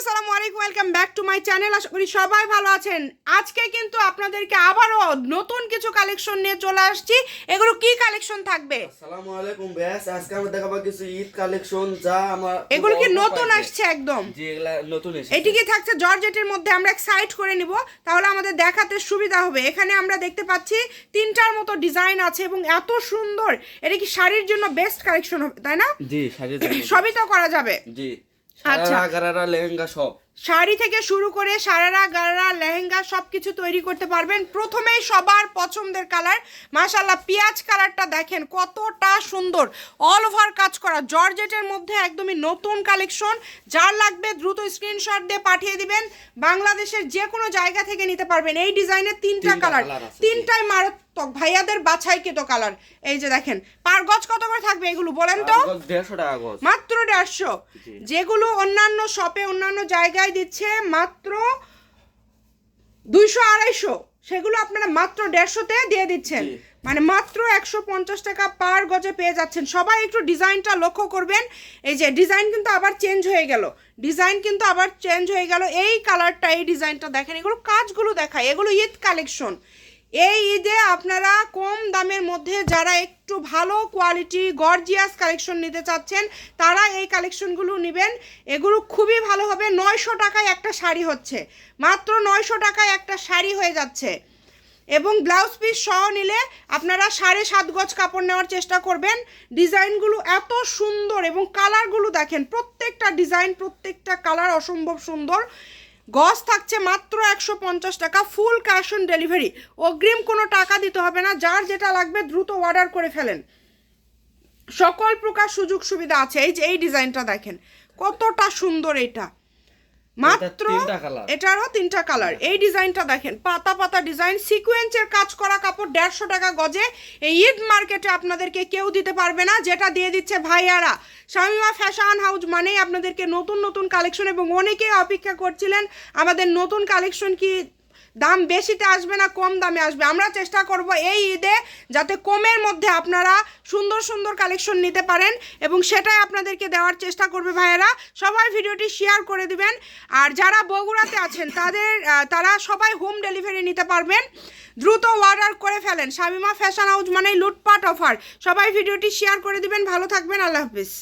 আসসালামু আলাইকুম welcome back to my channel আশা করি সবাই ভালো আছেন। আজকে কিন্তু আপনাদেরকে আবারও নতুন কিছু কালেকশন নিয়ে চলে আসছি। এগুলো কি কালেকশন থাকবে? আসসালামু আলাইকুম ব্যাস আজকে আমরা দেখাবো কিছু ঈদ কালেকশন যা আমার এগুলো কি নতুন আসছে একদম? জি এগুলা নতুন এসেছে। এটি কি থাকছে জর্জেটের মধ্যে? আমরা এক সাইড করে নিব। তাহলে আমাদের দেখাতে সুবিধা হবে। এখানে আমরা দেখতে পাচ্ছি তিনটার মতো ডিজাইন আছে এবং এত সুন্দর। এটা কি শাড়ির জন্য বেস্ট কালেকশন হবে তাই না? জি শাড়ির জন্য। সবই তো করা যাবে। জি। আচ্ছা। সারারা গারারা লেহেঙ্গা সব শাড়ি থেকে শুরু করে সারারা গারারা লেহেঙ্গা সব কিছু তৈরি করতে পারবেন। প্রথমেই সবার পছন্দের কালার। মাশাল্লাহ পেঁয়াজ কালারটা দেখেন কতটা সুন্দর। অল ওভার কাজ করা। জর্জেটের মধ্যে একদমই নতুন কালেকশন। যার লাগবে দ্রুত স্ক্রিনশট দিয়ে পাঠিয়ে দিবেন। বাংলাদেশের যে কোনো জায়গা থেকে নিতে পারবেন। এই ডিজাইনের তিনটা কালার। তিনটাই মারাত্মক। ভাইয়াদের বাছাইকৃত কালার। এই যে দেখেন পার গজ কত করে থাকবে এগুলো বলেন তো? মাত্র দেড়শো। যেগুলো অন্যান্য শপে অন্যান্য জায়গায় দিচ্ছে মাত্র দুইশো আড়াইশো। সেগুলো আপনারা মাত্র দেড়শোতে দিয়ে দিচ্ছেন। মানে মাত্র একশো পঞ্চাশ টাকা পার গজে পেয়ে যাচ্ছেন। সবাই একটু ডিজাইনটা লক্ষ্য করবেন। এই যে ডিজাইন কিন্তু আবার চেঞ্জ হয়ে গেল। ডিজাইন কিন্তু আবার চেঞ্জ হয়ে গেল। এই কালারটা এই ডিজাইনটা দেখেন এগুলো কাজগুলো দেখায়। এগুলো ঈদ কালেকশন। এই ঈদে আপনারা কম দামের মধ্যে যারা একটু ভালো কোয়ালিটি গর্জিয়াস কালেকশন নিতে চাচ্ছেন, তারা এই কালেকশনগুলো নেবেন। এগুলো খুবই ভালো হবে। নয়শো টাকায় একটা শাড়ি হচ্ছে। মাত্র নয়শো টাকায় একটা শাড়ি হয়ে যাচ্ছে। এবং ব্লাউজ পিস সহ নিলে আপনারা সাড়ে সাত গজ কাপড় নেওয়ার চেষ্টা করবেন। ডিজাইনগুলো এত সুন্দর এবং কালারগুলো দেখেন, প্রত্যেকটা ডিজাইন প্রত্যেকটা কালার অসম্ভব সুন্দর। গজ থাকছে মাত্র একশো পঞ্চাশ টাকা ফুল ক্যাশ অন ডেলিভারি অগ্রিম কোনো টাকা দিতে হবে না, যার যেটা লাগবে দ্রুত অর্ডার করে ফেলেন। সকল প্রকার সুযোগ সুবিধা আছে। এই যে, এই ডিজাইনটা দেখেন, কতটা সুন্দর এটা। মাত্র এটারও তিনটা কালার এই ডিজাইনটা দেখেন পাতা পাতা ডিজাইন সিকোয়েন্সের কাজ করা কাপড় দেড়শো টাকা গজে। এই ঈদ মার্কেটে আপনাদেরকে কেউ দিতে পারবে না যেটা দিয়ে দিচ্ছে ভাইয়ারা। শামিমা ফ্যাশন হাউস মানেই আপনাদেরকে নতুন নতুন কালেকশন এবং অনেকেই অপেক্ষা করছিলেন আমাদের নতুন কালেকশন কি দাম বেশিতে আসবে না, কম দামে আসবে। আমরা চেষ্টা করব এই ঈদে যাতে কমের মধ্যে আপনারা সুন্দর সুন্দর কালেকশন নিতে পারেন এবং সেটাই আপনাদেরকে দেওয়ার চেষ্টা করবে ভাইয়েরা। সবাই ভিডিওটি শেয়ার করে দিবেন। আর যারা বগুড়াতে আছেন, তাদের তারা সবাই হোম ডেলিভারি নিতে পারবেন। দ্রুত অর্ডার করে ফেলেন। শামিমা ফ্যাশন হাউস মানেই লুটপাট অফার সবাই ভিডিওটি শেয়ার করে দিবেন। ভালো থাকবেন। আল্লাহ হাফিজ।